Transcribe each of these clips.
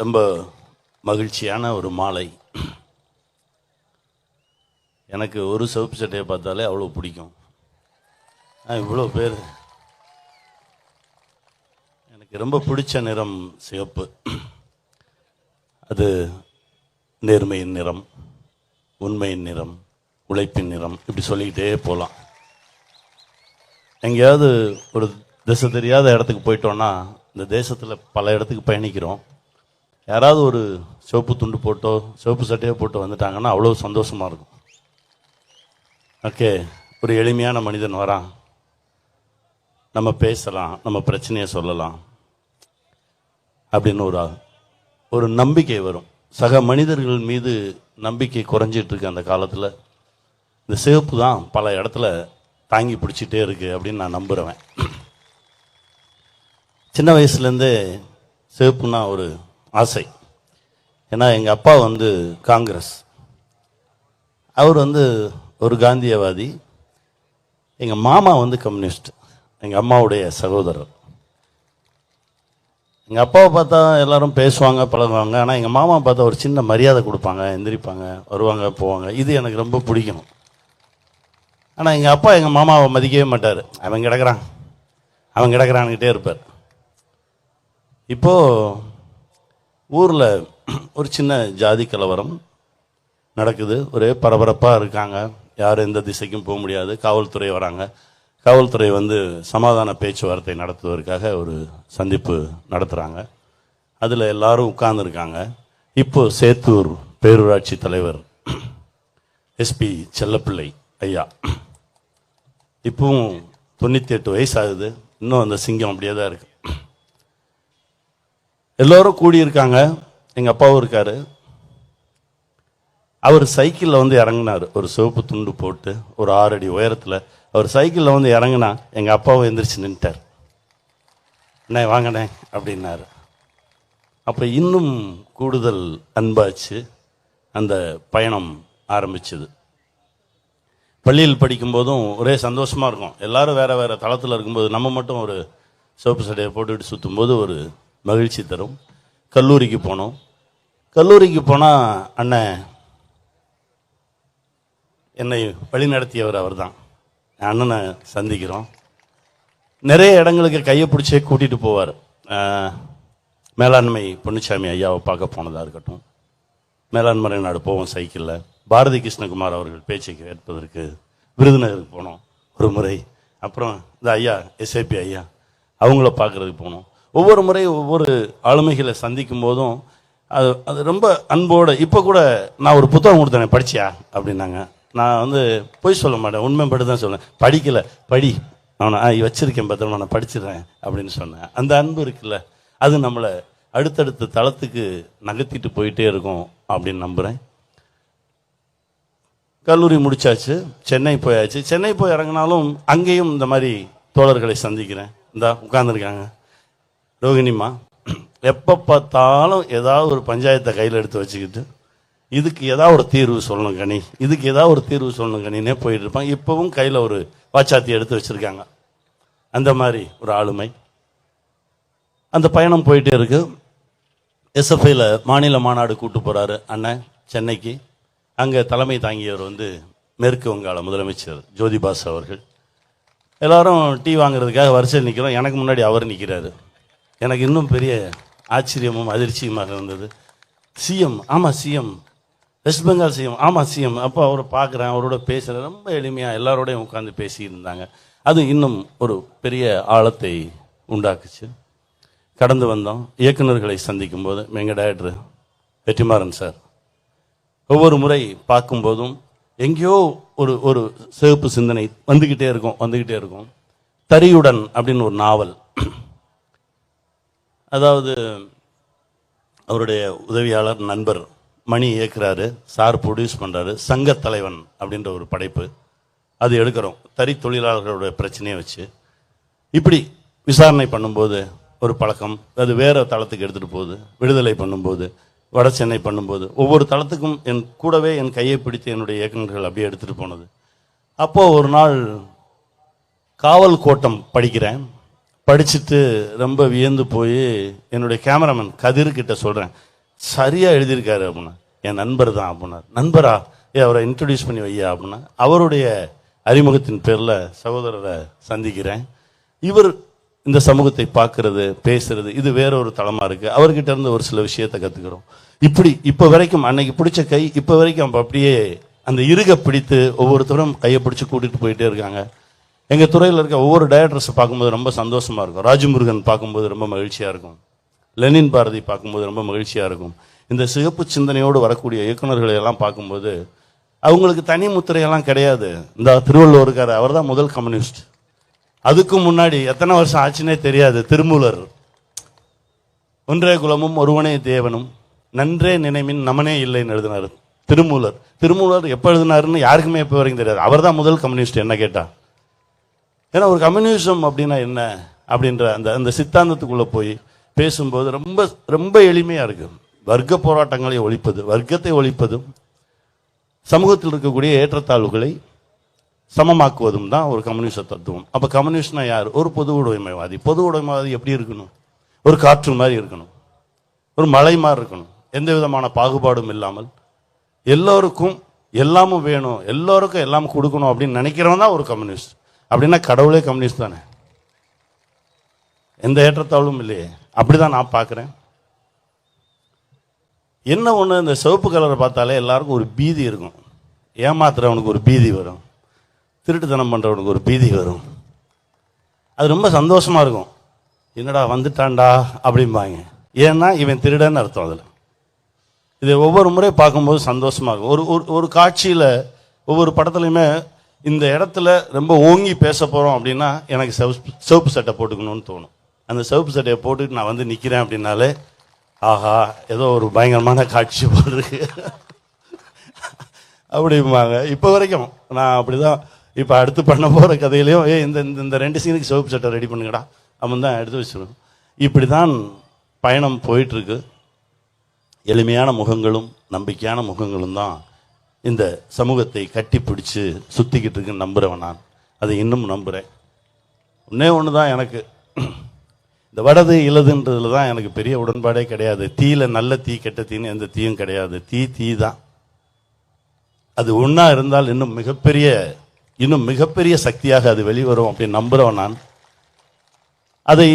ரொம்ப மகிழ்ச்சியான ஒரு மாலை. எனக்கு ஒரு சிவப்பு சட்டையை பார்த்தாலே அவ்வளோ பிடிக்கும். ஆ இவ்வளோ பேர். எனக்கு ரொம்ப பிடிச்ச நிறம் சிவப்பு. அது நேர்மையின் நிறம் உண்மையின் நிறம் உழைப்பின் நிறம் இப்படி சொல்லிக்கிட்டே போகலாம். எங்கேயாவது ஒரு திசை தெரியாத இடத்துக்கு போயிட்டோன்னா இந்த தேசத்தில் பல இடத்துக்கு பயணிக்கிறோம். யாராவது ஒரு சிவப்பு துண்டு போட்டோ சிவப்பு சட்டையோ போட்டு வந்துட்டாங்கன்னா அவ்வளோ சந்தோஷமாக இருக்கும். ஓகே ஒரு எளிமையான மனிதன் வரான். நம்ம பேசலாம் நம்ம பிரச்சனையை சொல்லலாம் அப்படின்னு ஒரு ஒரு நம்பிக்கை வரும். சக மனிதர்கள் மீது நம்பிக்கை குறைஞ்சிட்டு இருக்கு அந்த காலத்தில். இந்த சிவப்பு தான் பல இடத்துல தாங்கி பிடிச்சிட்டே இருக்கு அப்படின்னு நான் நம்புகிறவன் சின்ன வயசுலேருந்தே சிவப்புனா ஒரு ஆசை. ஏன்னா எங்கள் அப்பா வந்து காங்கிரஸ். அவர் வந்து ஒரு காந்தியவாதி. எங்கள் மாமா வந்து கம்யூனிஸ்ட். எங்கள் அம்மாவுடைய சகோதரர். எங்கள் அப்பாவை பார்த்தா எல்லோரும் பேசுவாங்க பழகுவாங்க. ஆனால் எங்கள் மாமா பார்த்தா ஒரு சின்ன மரியாதை கொடுப்பாங்க எந்திரிப்பாங்க வருவாங்க போவாங்க. இது எனக்கு ரொம்ப பிடிக்கும். ஆனால் எங்கள் அப்பா எங்கள் மாமாவை மதிக்கவே மாட்டார். அவன் கிடக்கிறான். அவன் கிடக்கிறான்கிட்டே இருப்பார். இப்போது ஊரில் ஒரு சின்ன ஜாதி கலவரம் நடக்குது. ஒரே பரபரப்பாக இருக்காங்க. யாரும் எந்த திசைக்கும் போக முடியாது. காவல்துறை வராங்க. காவல்துறை வந்து சமாதான பேச்சுவார்த்தை நடத்துவதற்காக ஒரு சந்திப்பு நடத்துகிறாங்க அதில் எல்லாரும் உட்கார்ந்துருக்காங்க இப்போ சேத்தூர் பேரூராட்சி தலைவர் எஸ்பி செல்லப்பிள்ளை ஐயா. இப்பவும் தொண்ணூற்றி எட்டு வயசு ஆகுது. இன்னும் அந்த சிங்கம் அப்படியே தான் இருக்குது எல்லோரும் கூடியிருக்காங்க. எங்கள் அப்பாவும் இருக்கார். அவர் சைக்கிளில் வந்து இறங்கினார். ஒரு சிவப்பு துண்டு போட்டு ஒரு ஆறு அடி உயரத்தில். அவர் சைக்கிளில் வந்து இறங்கினா எங்கள் அப்பாவும் எந்திரிச்சு நின்ட்டார் அண்ணே வாங்கண்ணே அப்படின்னாரு. அப்போ இன்னும் கூடுதல் அன்பாச்சு. அந்த பயணம் ஆரம்பிச்சது. பள்ளியில் படிக்கும்போதும் ஒரே சந்தோஷமாக இருக்கும். எல்லாரும் வேறு வேறு தளத்தில் இருக்கும்போது நம்ம மட்டும் ஒரு சிவப்பு சட்டையை போட்டுக்கிட்டு சுற்றும்போது ஒரு மகிழ்ச்சி தரும். கல்லூரிக்கு போனோம். கல்லூரிக்கு போனால் அண்ணன் என்னை வழிநடத்தியவர் அவர்தான். என் அண்ணனை சந்திக்கிறோம். நிறைய இடங்களுக்கு கையை பிடிச்சே கூட்டிகிட்டு போவார். மேலாண்மை பொன்னுச்சாமி ஐயாவை பார்க்க போனதாக இருக்கட்டும். மேலாண்மை நாடு போவோம் சைக்கிளில். பாரதி கிருஷ்ணகுமார் அவர்கள் பேச்சை கேட்பதற்கு விருதுநகருக்கு போனோம். ஒரு முறை. அப்புறம் இந்த ஐயா எஸ்ஏபி ஐயா அவங்கள பார்க்குறதுக்கு போனோம். ஒவ்வொரு முறை ஒவ்வொரு ஆளுமைகளை சந்திக்கும் போதும் அது அது ரொம்ப அன்போடு இப்போ கூட நான் ஒரு புத்தகம் கொடுத்தேனே படிச்சியா? அப்படின்னாங்க. நான் வந்து பொய் சொல்ல மாட்டேன் உண்மைப்பட்டு தான் சொல்லுவேன். படிக்கல படி. அவனை ஆ வச்சிருக்கேன் பத்திரமா நான் படிச்சிடுறேன் அப்படின்னு சொன்னேன். அந்த அன்பு இருக்குல்ல அது நம்மளை அடுத்தடுத்த தளத்துக்கு நகர்த்திட்டு போயிட்டே இருக்கும் அப்படின்னு நம்புகிறேன் கல்லூரி முடிச்சாச்சு சென்னை போயாச்சு. சென்னை போய் இறங்கினாலும் அங்கேயும் இந்த மாதிரி தோழர்களை சந்திக்கிறேன். இந்தா உட்காந்துருக்காங்க ரோகிணிமா எப்போ பார்த்தாலும் ஏதாவது ஒரு பஞ்சாயத்தை கையில் எடுத்து வச்சுக்கிட்டு இதுக்கு ஏதாவது ஒரு தீர்வு சொல்லணும் கனி இதுக்கு ஏதாவது ஒரு தீர்வு சொல்லணும் கனினே போயிட்டு இருப்பான். இப்போவும் கையில் ஒரு வாச்சாத்தி எடுத்து வச்சிருக்காங்க. அந்த மாதிரி ஒரு ஆளுமை. அந்த பயணம் போயிட்டே இருக்கு. எஸ்எஃப்ஐயில் மாநில மாநாடு கூட்டு போகிறாரு அண்ணன் சென்னைக்கு. அங்கே தலைமை தாங்கியவர் வந்து மேற்கு வங்காள முதலமைச்சர் ஜோதிபாஸ் அவர்கள். எல்லாரும் டீ வாங்குறதுக்காக வரிசையில் நிற்கிறோம் எனக்கு முன்னாடி அவர் நிற்கிறாரு எனக்கு இன்னும் பெரிய ஆச்சரியமும் அதிர்ச்சியுமாக இருந்தது. சிஎம் ஆமாம் சிஎம் வெஸ்ட் பெங்கால் சிஎம் ஆமாம் சிஎம் அப்போ அவரை பார்க்குறேன் அவரோட பேசுகிறேன் ரொம்ப எளிமையாக எல்லாரோடையும் உட்காந்து பேசியிருந்தாங்க. அது இன்னும் ஒரு பெரிய ஆழத்தை உண்டாக்குச்சு. கடந்து வந்தோம். இயக்குனர்களை சந்திக்கும் போது எங்கள் டேரக்டர் வெற்றிமாறன் சார் ஒவ்வொரு முறை பார்க்கும்போதும் எங்கேயோ ஒரு ஒரு சிவப்பு சிந்தனை வந்துக்கிட்டே இருக்கும் வந்துக்கிட்டே இருக்கும். தரியுடன் அப்படின்னு ஒரு நாவல். அதாவது அவருடைய உதவியாளர் நண்பர் மணி இயக்குறாரு சார் ப்ரொடியூஸ் பண்ணுறாரு சங்கத் தலைவன் அப்படின்ற ஒரு படைப்பு. அது எடுக்கிறோம். தறி தொழிலாளர்களுடைய பிரச்சனையை வச்சு. இப்படி விசாரணை பண்ணும்போது ஒரு பழக்கம். அது வேறு தளத்துக்கு எடுத்துகிட்டு போகுது. விடுதலை பண்ணும்போது வட சென்னை பண்ணும்போது. ஒவ்வொரு தளத்துக்கும் என் கூடவே என் கையை பிடித்து என்னுடைய இயக்குநர்கள் அப்படியே எடுத்துகிட்டு போனது. அப்போது ஒரு நாள் காவல் கோட்டம் படிக்கிறேன். படிச்சுட்டு ரொம்ப வியந்து போய் என்னுடைய கேமராமேன் கதிர்கிட்ட சொல்கிறேன் சரியாக எழுதியிருக்காரு அப்படின்னா என் நண்பர் தான் அப்படின்னார் நண்பரா ஏ அவரை இன்ட்ரடியூஸ் பண்ணி வையா அப்படின்னா அவருடைய அறிமுகத்தின் பேரில் சகோதரரை சந்திக்கிறேன். இவர் இந்த சமூகத்தை பார்க்கறது பேசுறது இது வேற ஒரு தளமாக இருக்குது அவர்கிட்ட இருந்து ஒரு சில விஷயத்தை கற்றுக்கிறோம் இப்படி இப்போ வரைக்கும் அன்னைக்கு பிடிச்ச கை இப்போ வரைக்கும் அப்படியே அந்த இருக பிடித்து ஒவ்வொருத்தரும் கையை பிடிச்சி கூட்டிகிட்டு போயிட்டே இருக்காங்க. எங்கள் துறையில் இருக்க ஒவ்வொரு டைரக்டர்ஸை பார்க்கும்போது ரொம்ப சந்தோஷமாக இருக்கும். ராஜமுருகன் பார்க்கும்போது ரொம்ப மகிழ்ச்சியாக இருக்கும். லெனின் பாரதி பார்க்கும்போது ரொம்ப மகிழ்ச்சியாக இருக்கும். இந்த சிகப்பு சிந்தனையோடு வரக்கூடிய இயக்குனர்களை எல்லாம் பார்க்கும்போது அவங்களுக்கு தனி முத்திரையெல்லாம் கிடையாது. இந்த திருவள்ளுவர் இருக்காரு அவர் தான் முதல் கம்யூனிஸ்ட். அதுக்கு முன்னாடி எத்தனை வருஷம் ஆச்சுன்னே தெரியாது. திருமூலர். ஒன்றே குலமும் ஒருவனே தேவனும். நன்றே நினைமின் நமனே இல்லைன்னு எழுதினார் திருமூலர். திருமூலர் எப்போ எழுதினாருன்னு யாருக்குமே எப்போ வரைக்கும் தெரியாது. அவர் தான் முதல் கம்யூனிஸ்ட் என்ன கேட்டால் ஏன்னா ஒரு கம்யூனிசம் அப்படின்னா என்ன? அப்படின்ற அந்த அந்த சித்தாந்தத்துக்குள்ளே போய் பேசும்போது ரொம்ப ரொம்ப எளிமையாக இருக்கும் வர்க்க போராட்டங்களை ஒழிப்பது வர்க்கத்தை ஒழிப்பதும் சமூகத்தில் இருக்கக்கூடிய ஏற்றத்தாழ்வுகளை சமமாக்குவதும் தான் ஒரு கம்யூனிச தத்துவம். அப்போ கம்யூனிஸ்ட்னா யார்? ஒரு பொது உடைமைவாதி. பொது உடைமைவாதி எப்படி இருக்கணும்? ஒரு காற்று மாதிரி இருக்கணும். ஒரு மலை மாதிரி இருக்கணும். எந்த விதமான பாகுபாடும் இல்லாமல் எல்லோருக்கும் எல்லாமும் வேணும். எல்லோருக்கும் எல்லாம் கொடுக்கணும் அப்படின்னு நினைக்கிறவன் தான் ஒரு கம்யூனிஸ்ட். அப்படின்னா கடவுளே கம்யூனிஸ்ட் தானே? எந்த ஏற்றத்தாழ்வும் இல்லையே. அப்படிதான் நான் பார்க்குறேன். என்ன ஒன்று இந்த சிவப்பு கலரை பார்த்தாலே எல்லாருக்கும் ஒரு பீதி இருக்கும். ஏமாத்துறவனுக்கு ஒரு பீதி வரும். திருட்டுத்தனம் பண்ணுறவனுக்கு ஒரு பீதி வரும். அது ரொம்ப சந்தோஷமாக இருக்கும். என்னடா வந்துட்டான்டா அப்படிம்பாங்க. ஏன்னா இவன் திருடன்னு அர்த்தம் அதில். இதை ஒவ்வொரு முறை பார்க்கும்போது சந்தோஷமாக இருக்கும். ஒரு ஒரு ஒரு காட்சியில் ஒவ்வொரு படத்துலையுமே இந்த இடத்துல ரொம்ப ஓங்கி பேச போகிறோம் அப்படின்னா எனக்கு சிவப்பு சிவப்பு சட்டை போட்டுக்கணும்னு தோணும். அந்த சிவப்பு சட்டையை போட்டுட்டு நான் வந்து நிற்கிறேன் அப்படின்னாலே ஆஹா ஏதோ ஒரு பயங்கரமான காட்சி போல் அப்படிம்பாங்க. இப்போ வரைக்கும் நான் அப்படிதான் இப்போ அடுத்து பண்ண போகிற கதையிலையும் ஏ இந்த இந்த- இந்த ரெண்டு சீனுக்கு சிவப்பு சட்டை ரெடி பண்ணுங்கடா. அவன் தான் எடுத்து வச்சிருவேன் இப்படி தான் பயணம் போயிட்டுருக்கு எளிமையான முகங்களும் நம்பிக்கையான முகங்களும் தான் இந்த சமூகத்தை கட்டி பிடிச்சி சுற்றிக்கிட்டு இருக்குன்னு நம்புகிறவன் நான். அதை இன்னும் நம்புகிறேன் ஒன்னே ஒன்று தான் எனக்கு. இந்த வடது இலதுன்றதுல தான் எனக்கு பெரிய உடன்பாடே கிடையாது. தீயில் நல்ல தீ கெட்ட தீன்னு எந்த தீயும் கிடையாது. தீ தீ தான். அது ஒன்றா இருந்தால் இன்னும் மிகப்பெரிய இன்னும் மிகப்பெரிய சக்தியாக அது வெளிவரும் அப்படின்னு நம்புகிறவன் நான். அதை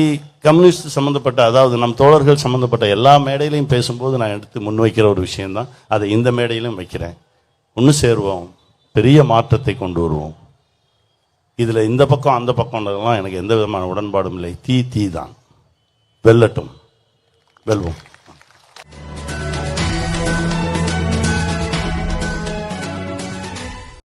கம்யூனிஸ்ட் சம்மந்தப்பட்ட அதாவது நம் தோழர்கள் சம்மந்தப்பட்ட எல்லா மேடையிலையும் பேசும்போது நான் எடுத்து முன்வைக்கிற ஒரு விஷயம்தான். அதை இந்த மேடையிலும் வைக்கிறேன். ஒன்று சேருவோம். பெரிய மாற்றத்தை கொண்டு வருவோம். இதில் இந்த பக்கம் அந்த பக்கம்ன்றதெல்லாம் எனக்கு எந்த விதமான உடன்பாடும் இல்லை. தீ தீ தான். வெல்லட்டும். வெல்வோம்.